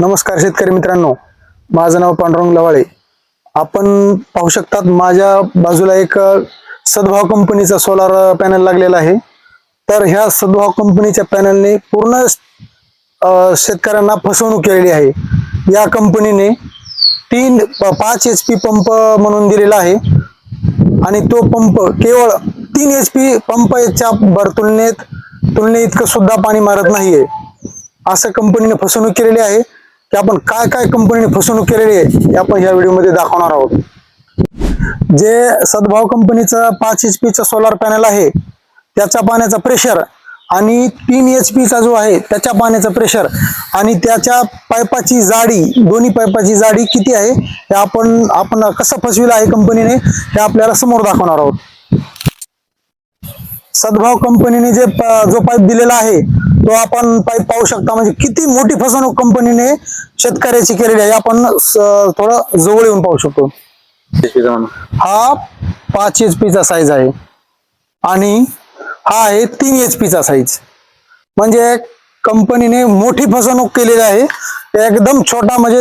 नमस्कार शेतकरी मित्रांनो. माझं नाव पांडुरंग लवाळे. आपण पाहू शकतात माझ्या बाजूला एक सद्भाव कंपनीचा सोलार पॅनल लागलेला आहे. तर ह्या सद्भाव कंपनीच्या पॅनलने पूर्ण शेतकऱ्यांना फसवणूक केलेली आहे. या कंपनीने तीन प- पाच एच पी पंप म्हणून दिलेला आहे. आणि तो पंप केवळ तीन एच पी पंपच्या भर तुलनेत तुलने इतकं सुद्धा पाणी मारत नाहीये. असं कंपनीने फसवणूक केलेली आहे. की आपण काय काय कंपनीने फसवणूक केलेली आहे हे आपण या व्हिडिओमध्ये दाखवणार आहोत. जे सद्भाव कंपनीचं पाच एच पीचा सोलार पॅनल आहे त्याच्या पाण्याचा प्रेशर आणि तीन एच पीचा जो आहे त्याच्या पाण्याचा प्रेशर आणि त्याच्या पाईपाची जाडी दोन्ही पाईपाची जाडी किती आहे हे आपण आपण कसं फसविलं आहे कंपनीने हे आपल्याला समोर दाखवणार आहोत. सद्भाव कंपनीने जे जो पाईप दिलेला आहे तो आपण पाईप पाहू शकता. म्हणजे किती मोठी फसवणूक कंपनीने शेतकऱ्याची केलेली आहे आपण थोडं जवळ येऊन पाहू शकतो. हा पाच एच पीचा साईज आहे. आणि हा आहे तीन एच पीचा साईज म्हणजे कंपनीने मोठी फसवणूक केलेली आहे. एकदम छोटा म्हणजे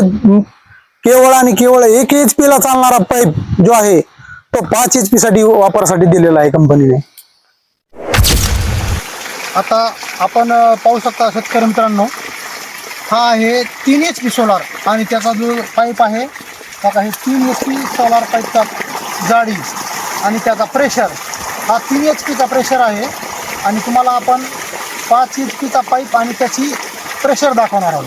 केवळ आणि केवळ एक एच पी ला चालणारा पाईप जो आहे तो पाच एच पी साठी वापरासाठी दिलेला आहे कंपनीने. आता आपण पाहू शकता शेतकरी मित्रांनो हा आहे तीन एच पी सोलार आणि त्याचा जो पाईप आहे त्याचा हे तीन एच पी सोलार पाईपचा जाडी आणि त्याचा प्रेशर हा तीन एच पीचा प्रेशर आहे आणि तुम्हाला आपण पाच एच पीचा पाईप आणि त्याची प्रेशर दाखवणार आहोत.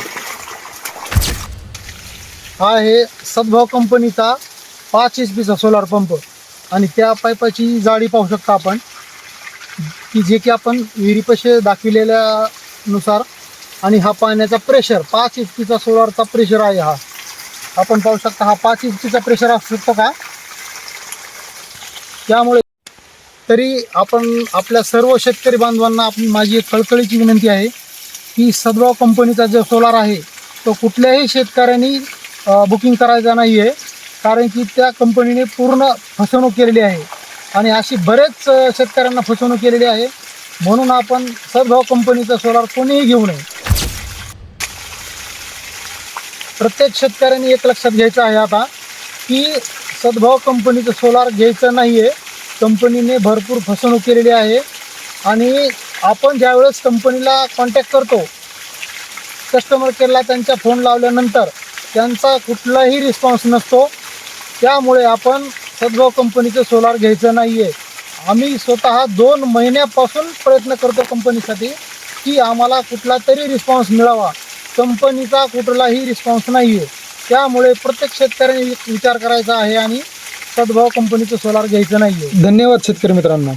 हा आहे सद्भाव कंपनीचा पाच एच पीचा सोलार पंप आणि त्या पाईपाची जाडी पाहू शकता आपण. की जे की आपण विहिरीपाशी दाखविलेल्या नुसार आणि हा पाण्याचा प्रेशर पाच एच पीचा सोलारचा प्रेशर आहे हा. आपण पाहू शकता हा पाच एच पीचा प्रेशर असू शकतो का? त्यामुळे तरी आपण आपल्या सर्व शेतकरी बांधवांना आपली माझी एक कळकळीची विनंती आहे की सद्भाव कंपनीचा जो सोलार आहे तो कुठल्याही शेतकऱ्यांनी बुकिंग करायचा नाही आहे कारण की त्या कंपनीने पूर्ण फसवणूक केलेली आहे. आणि अशी बरेच शेतकऱ्यांना फसवणूक केलेली आहे. म्हणून आपण सद्भाव कंपनीचा सोलार कोणीही घेऊ नये. प्रत्येक शेतकऱ्यांनी एक लक्षात घ्यायचं आहे आता की सद्भाव कंपनीचं सोलार घ्यायचं नाही आहे कंपनीने भरपूर फसवणूक केलेली आहे. आणि आपण ज्यावेळेस कंपनीला कॉन्टॅक्ट करतो कस्टमर केअरला त्यांच्या फोन लावल्यानंतर त्यांचा कुठलाही रिस्पॉन्स नसतो. त्यामुळे आपण सद्भाव कंपनीचं सोलार घ्यायचं नाही आहे आम्ही स्वतः दोन महिन्यापासून प्रयत्न करतो कंपनीसाठी की आम्हाला कुठला तरी रिस्पॉन्स मिळावा. कंपनीचा कुठलाही रिस्पॉन्स नाही आहे त्यामुळे प्रत्येक शेतकऱ्याने विचार करायचा आहे आणि सद्भाव कंपनीचं सोलार घ्यायचं नाही आहे धन्यवाद शेतकरी मित्रांनो.